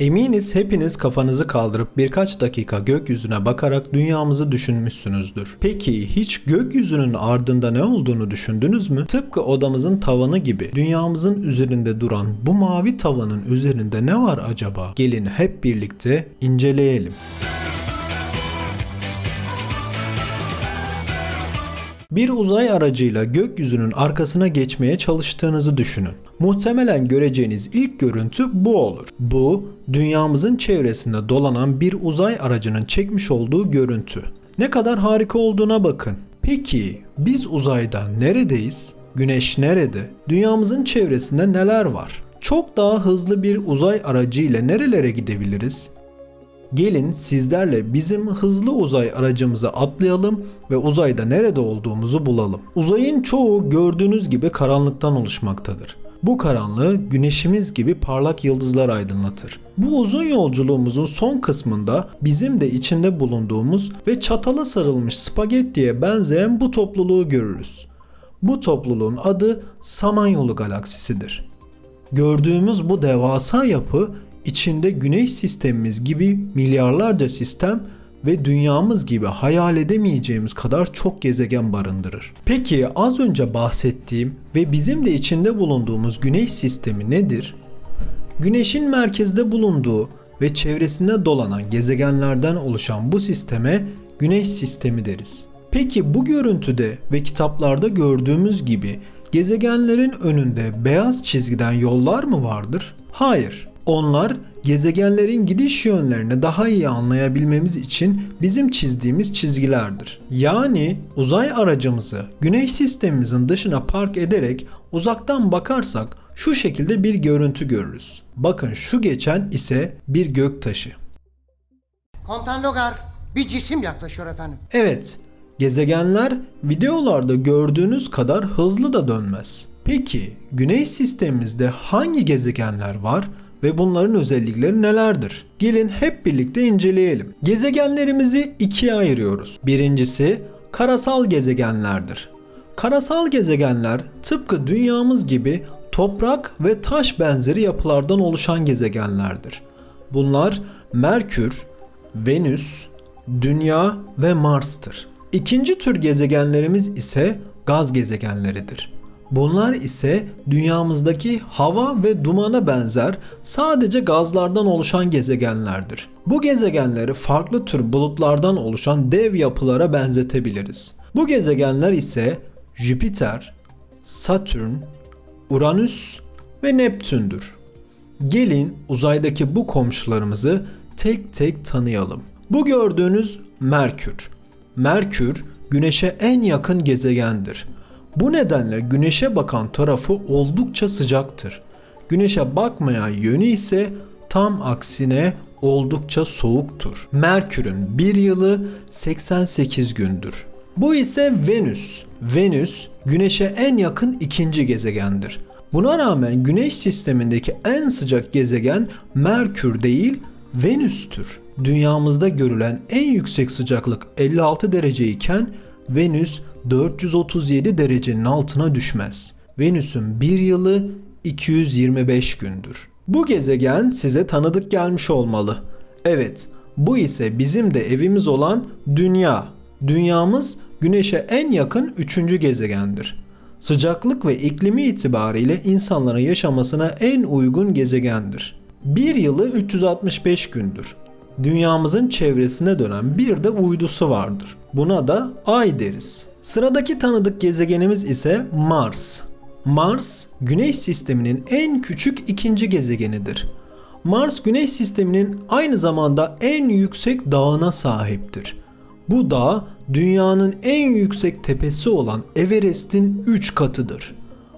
Eminiz hepiniz kafanızı kaldırıp birkaç dakika gökyüzüne bakarak dünyamızı düşünmüşsünüzdür. Peki hiç gökyüzünün ardında ne olduğunu düşündünüz mü? Tıpkı odamızın tavanı gibi dünyamızın üzerinde duran bu mavi tavanın üzerinde ne var acaba? Gelin hep birlikte inceleyelim. Bir uzay aracıyla gökyüzünün arkasına geçmeye çalıştığınızı düşünün. Muhtemelen göreceğiniz ilk görüntü bu olur. Bu, dünyamızın çevresinde dolanan bir uzay aracının çekmiş olduğu görüntü. Ne kadar harika olduğuna bakın. Peki biz uzayda neredeyiz? Güneş nerede? Dünyamızın çevresinde neler var? Çok daha hızlı bir uzay aracı ile nerelere gidebiliriz? Gelin sizlerle bizim hızlı uzay aracımıza atlayalım ve uzayda nerede olduğumuzu bulalım. Uzayın çoğu gördüğünüz gibi karanlıktan oluşmaktadır. Bu karanlığı güneşimiz gibi parlak yıldızlar aydınlatır. Bu uzun yolculuğumuzun son kısmında bizim de içinde bulunduğumuz ve çatala sarılmış spagettiye benzeyen bu topluluğu görürüz. Bu topluluğun adı Samanyolu galaksisidir. Gördüğümüz bu devasa yapı içinde güneş sistemimiz gibi milyarlarca sistem ve dünyamız gibi hayal edemeyeceğimiz kadar çok gezegen barındırır. Peki az önce bahsettiğim ve bizim de içinde bulunduğumuz güneş sistemi nedir? Güneşin merkezde bulunduğu ve çevresinde dolanan gezegenlerden oluşan bu sisteme güneş sistemi deriz. Peki bu görüntüde ve kitaplarda gördüğümüz gibi gezegenlerin önünde beyaz çizgiden yollar mı vardır? Hayır. Onlar gezegenlerin gidiş yönlerini daha iyi anlayabilmemiz için bizim çizdiğimiz çizgilerdir. Yani uzay aracımızı güneş sistemimizin dışına park ederek uzaktan bakarsak şu şekilde bir görüntü görürüz. Bakın şu geçen ise bir göktaşı. Komutan Logar, bir cisim yaklaşıyor efendim. Evet, gezegenler videolarda gördüğünüz kadar hızlı da dönmez. Peki güneş sistemimizde hangi gezegenler var ve bunların özellikleri nelerdir? Gelin hep birlikte inceleyelim. Gezegenlerimizi ikiye ayırıyoruz. Birincisi karasal gezegenlerdir. Karasal gezegenler tıpkı dünyamız gibi toprak ve taş benzeri yapılardan oluşan gezegenlerdir. Bunlar Merkür, Venüs, Dünya ve Mars'tır. İkinci tür gezegenlerimiz ise gaz gezegenleridir. Bunlar ise dünyamızdaki hava ve dumana benzer sadece gazlardan oluşan gezegenlerdir. Bu gezegenleri farklı tür bulutlardan oluşan dev yapılara benzetebiliriz. Bu gezegenler ise Jüpiter, Satürn, Uranüs ve Neptün'dür. Gelin uzaydaki bu komşularımızı tek tek tanıyalım. Bu gördüğünüz Merkür. Merkür Güneş'e en yakın gezegendir. Bu nedenle Güneş'e bakan tarafı oldukça sıcaktır. Güneş'e bakmayan yönü ise tam aksine oldukça soğuktur. Merkür'ün bir yılı 88 gündür. Bu ise Venüs. Venüs Güneş'e en yakın ikinci gezegendir. Buna rağmen Güneş sistemindeki en sıcak gezegen Merkür değil, Venüs'tür. Dünyamızda görülen en yüksek sıcaklık 56 derece iken Venüs 437 derecenin altına düşmez. Venüs'ün bir yılı 225 gündür. Bu gezegen size tanıdık gelmiş olmalı. Evet, bu ise bizim de evimiz olan Dünya. Dünyamız Güneş'e en yakın üçüncü gezegendir. Sıcaklık ve iklimi itibariyle insanların yaşamasına en uygun gezegendir. Bir yılı 365 gündür. Dünyamızın çevresine dönen bir de uydusu vardır. Buna da Ay deriz. Sıradaki tanıdık gezegenimiz ise Mars. Mars, Güneş sisteminin en küçük ikinci gezegenidir. Mars Güneş sisteminin aynı zamanda en yüksek dağına sahiptir. Bu dağ dünyanın en yüksek tepesi olan Everest'in 3 katıdır.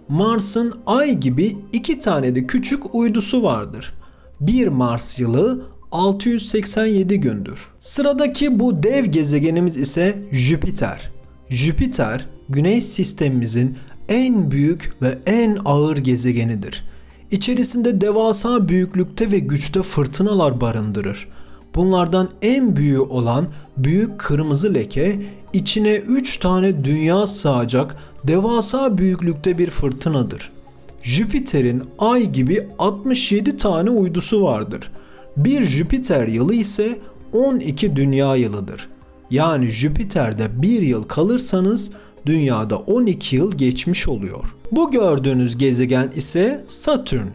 Mars'ın Ay gibi iki tane de küçük uydusu vardır. Bir Mars yılı 687 gündür. Sıradaki bu dev gezegenimiz ise Jüpiter. Jüpiter, Güneş sistemimizin en büyük ve en ağır gezegenidir. İçerisinde devasa büyüklükte ve güçte fırtınalar barındırır. Bunlardan en büyüğü olan büyük kırmızı leke içine 3 tane dünya sığacak devasa büyüklükte bir fırtınadır. Jüpiter'in ay gibi 67 tane uydusu vardır Bir Jüpiter yılı ise 12 dünya yılıdır. Yani Jüpiter'de bir yıl kalırsanız dünyada 12 yıl geçmiş oluyor. Bu gördüğünüz gezegen ise Satürn.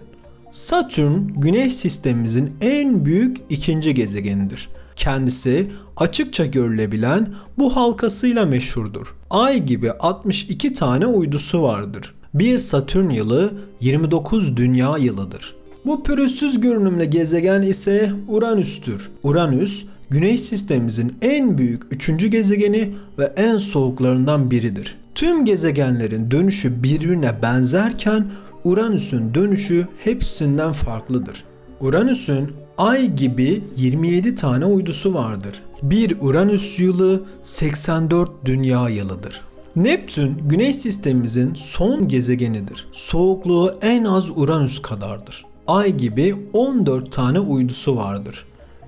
Satürn güneş sistemimizin en büyük ikinci gezegenidir. Kendisi açıkça görülebilen bu halkasıyla meşhurdur. Ay gibi 62 tane uydusu vardır. Bir Satürn yılı 29 dünya yılıdır. Bu pürüzsüz görünümlü gezegen ise Uranüs'tür. Uranüs Güneş sistemimizin en büyük üçüncü gezegeni ve en soğuklarından biridir. Tüm gezegenlerin dönüşü birbirine benzerken Uranüs'ün dönüşü hepsinden farklıdır. Uranüs'ün Ay gibi 27 tane uydusu vardır. Bir Uranüs yılı 84 dünya yılıdır. Neptün Güneş sistemimizin son gezegenidir. Soğukluğu en az Uranüs kadardır. Ay gibi 14 tane uydusu vardır.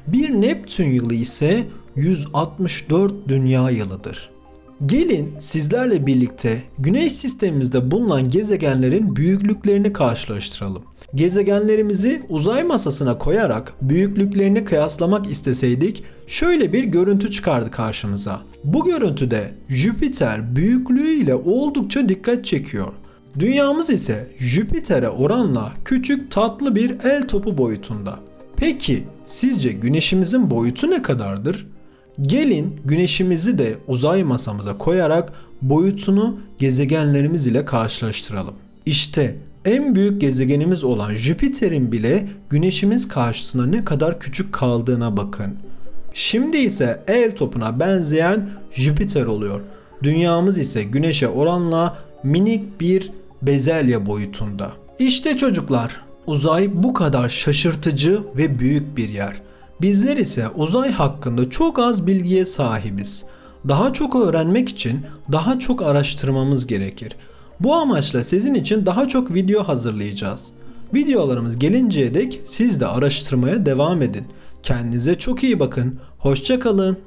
Bir Neptün yılı ise 164 dünya yılıdır. Gelin sizlerle birlikte Güneş sistemimizde bulunan gezegenlerin büyüklüklerini karşılaştıralım. Gezegenlerimizi uzay masasına koyarak büyüklüklerini kıyaslamak isteseydik şöyle bir görüntü çıkardı karşımıza. Bu görüntüde Jüpiter büyüklüğüyle oldukça dikkat çekiyor. Dünyamız ise Jüpiter'e oranla küçük tatlı bir el topu boyutunda. Peki sizce güneşimizin boyutu ne kadardır? Gelin güneşimizi de uzay masamıza koyarak boyutunu gezegenlerimiz ile karşılaştıralım. İşte en büyük gezegenimiz olan Jüpiter'in bile güneşimiz karşısına ne kadar küçük kaldığına bakın. Şimdi ise el topuna benzeyen Jüpiter oluyor. Dünyamız ise güneşe oranla minik bir bezelye boyutunda. İşte çocuklar, uzay bu kadar şaşırtıcı ve büyük bir yer. Bizler ise uzay hakkında çok az bilgiye sahibiz. Daha çok öğrenmek için daha çok araştırmamız gerekir. Bu amaçla sizin için daha çok video hazırlayacağız. Videolarımız gelinceye dek siz de araştırmaya devam edin. Kendinize çok iyi bakın. Hoşçakalın.